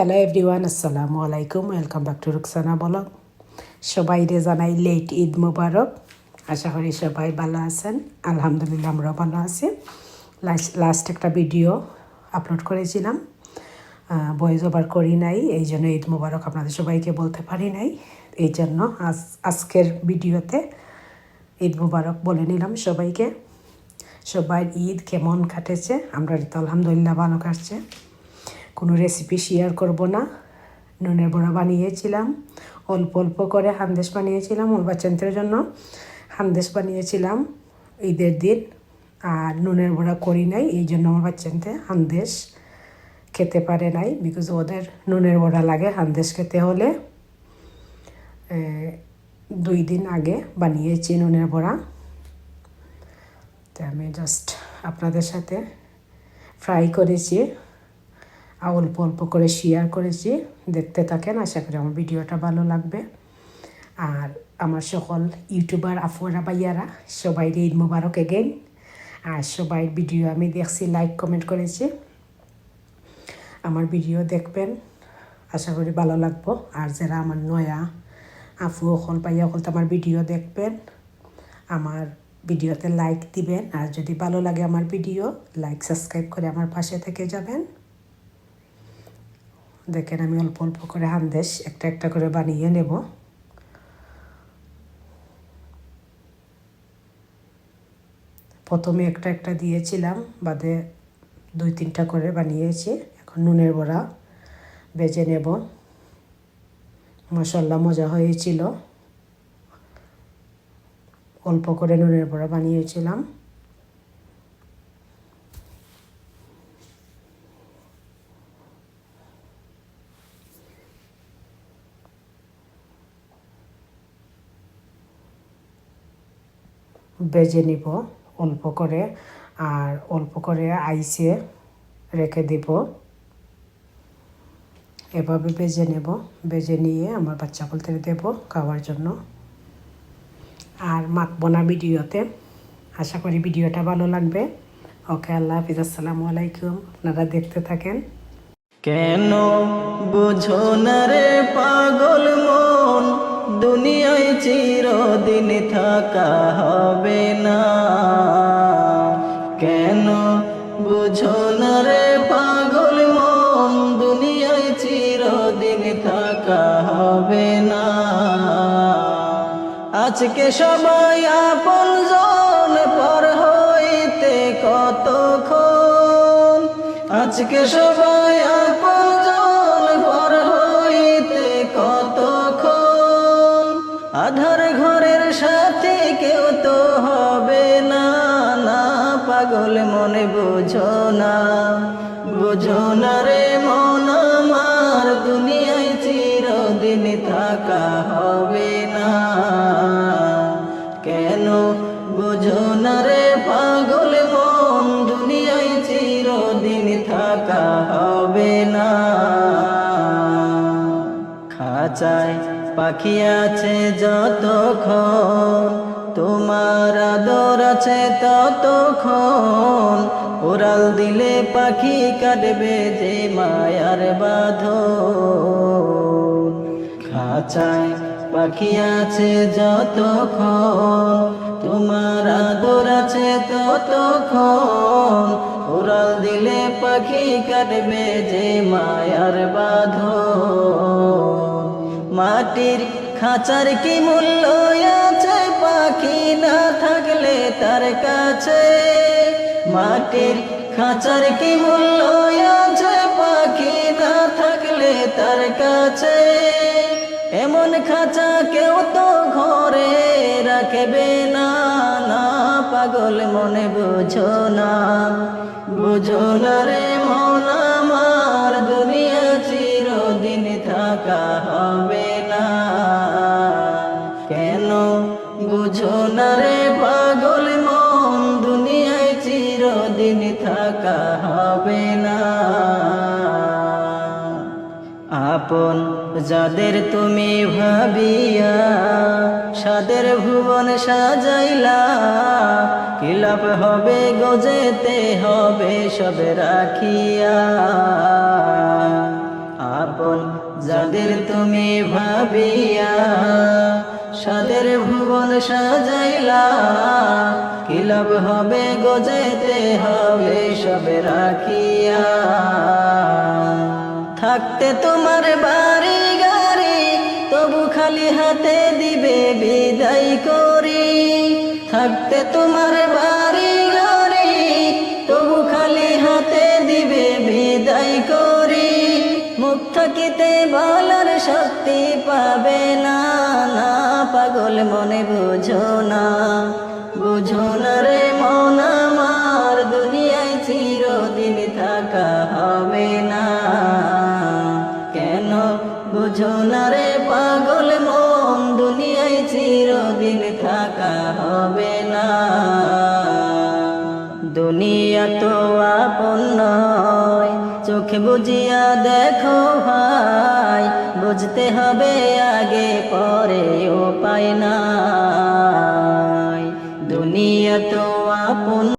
Hello everyone আসসালামু আলাইকুম welcome back to Ruksana vlog সবাইরে জানাই লেট ঈদ মুবারক আশা করি সবাই ভালো আছেন। আলহামদুলিল্লাহ, আমরাও ভালো আছি। লাস্ট একটা ভিডিও আপলোড করেছিলাম। ভয়েস ওভার করি নাই, এই জন্য ঈদ মুবারক আপনাদের সবাইকে বলতে পারি নাই। এই জন্য আজ, আজকের ভিডিওতে ঈদ মুবারক বলে নিলাম সবাইকে। সবাই ঈদ কেমন কাটেছে আমরা তো আলহামদুলিল্লাহ ভালো কাটছে। কোনো রেসিপি শেয়ার করব না। নুনের বড়া বানিয়েছিলাম, অল্প অল্প করে হান্দেশ বানিয়েছিলাম ওর বাচ্চাদের জন্য। হান্দেশ বানিয়েছিলাম ঈদের দিন, আর নুনের বড়া করি নাই, এই জন্য আমার বাচ্চাদের হান্দেশ খেতে পারে নাই বিকজ ওদের নুনের বড়া লাগে হান্দেশ খেতে হলে। দুই দিন আগে বানিয়েছি নুনের বড়া। তো আমি জাস্ট আপনাদের সাথে ফ্রাই করেছি। অল্প অল্প করে শেয়ার করেছি, দেখতে থাকেন, আশা করি আমার ভিডিওটা ভালো লাগবে। আর আমার সকল ইউটিউবার আফুয়ারা বাইয়ারা সবাই ঈদ মুবারক এগেন আর সবাই ভিডিও আমি দেখছি লাইক কমেন্ট করেছি। আমার ভিডিও দেখবেন, আশা করি ভালো লাগবো। আর যারা আমার নয়া আফু অকল বাইয়া অকল তো আমার ভিডিও দেখবেন, আমার ভিডিওতে লাইক দিবেন। আর যদি ভালো লাগে আমার ভিডিও লাইক সাবস্ক্রাইব করে আমার পাশে থেকে যাবেন। দেখেন আমি অল্প অল্প করে হান্দেশ, একটা একটা করে বানিয়ে নেব। প্রথমে একটা একটা দিয়েছিলাম, বাদে দুই তিনটা করে বানিয়েছি, এখন নুনের বড়া বেজে নেব। মশলা মজা হয়েছিল। অল্প করে নুনের বড়া বানিয়েছিলাম। বেজে নিব অল্প করে আর অল্প করে আইসে রেখে দিব। এভাবে বেজে নেব। বেজে নিয়ে আমার বাচ্চা বলতে দেব খাওয়ার জন্য। আর মাখবো না ভিডিওতে। আশা করি ভিডিওটা ভালো লাগবে। ওকে, আল্লাহ হাফিজ। আসসালামু আলাইকুম। আপনারা দেখতে থাকেন। কেন বুঝো না রে পাগল মন দুনিয়ায় চিরদিন থাকা হবে না। কেন বুঝো না রে পাগল মন, দুনিয়ায় চিরদিন থাকা হবে না। আজকে সবাই আপন জন পর হইতে কতক্ষণ? আজকে সবাই আধার ঘরের সাথে কেউ তো হবে না। না, পাগল মনে বোঝো না। বুঝো না রে মন আমার, দুনিয়ায় চিরদিন থাকা হবে না। কেন বুঝো না রে পাগল মন, দুনিয়ায় চিরদিন থাকা হবে না। খাঁচায় পাখি আছে যতক্ষণ, তোমার আদর আছে ততক্ষণ। ওরাল দিলে পাখি কাটবে যে মায়ার বাঁধ খাঁচায় পাখি আছে যতক্ষণ, তোমার আদর আছে ততক্ষণ। উড়াল দিলে পাখি কাটবে যে মায়ার বাঁধ মাটির খাঁচার কি মূল্য আছে? পাখি না থাকলে তার কাছে মাটির খাঁচার কি মূল্য আছে? পাখি না থাকলে তার কাছে এমন খাঁচা কেউ তো ঘরে রাখবে না। না, পাগল মনে বুঝো না বুঝো না রে মন। হবে না। আপন যাদের তুমি ভাবিয়া সাদের ভুবন সাজাইলা কিলাপ হবে গজেতে হবে সব রাখিয়া। আপ তুমি ভাবিয়া সাদের ভুবন সাজাইলা, কি লাভ হবে গজেতে হবে সবে রাখিয়া? থাকতে তোমার বাড়ি গাড়ি, তবু খালি হাতে দিবে বিদায় করি। থাকতে তোমার বাড়ি শক্তি পাবে না না পাগল মনে বুঝো না। বুঝো না রে মন আমার, দুনিয়ায় চিরদিন থাকা হবে না। কেন বুঝো না রে পাগল মন, দুনিয়ায় চিরদিন থাকা হবে না। দুনিয়া তো আপন চোখ বুঝিয়া দেখো ভাই বুঝতে হবে আগে পরে পায় না দুনিয়া তো আপন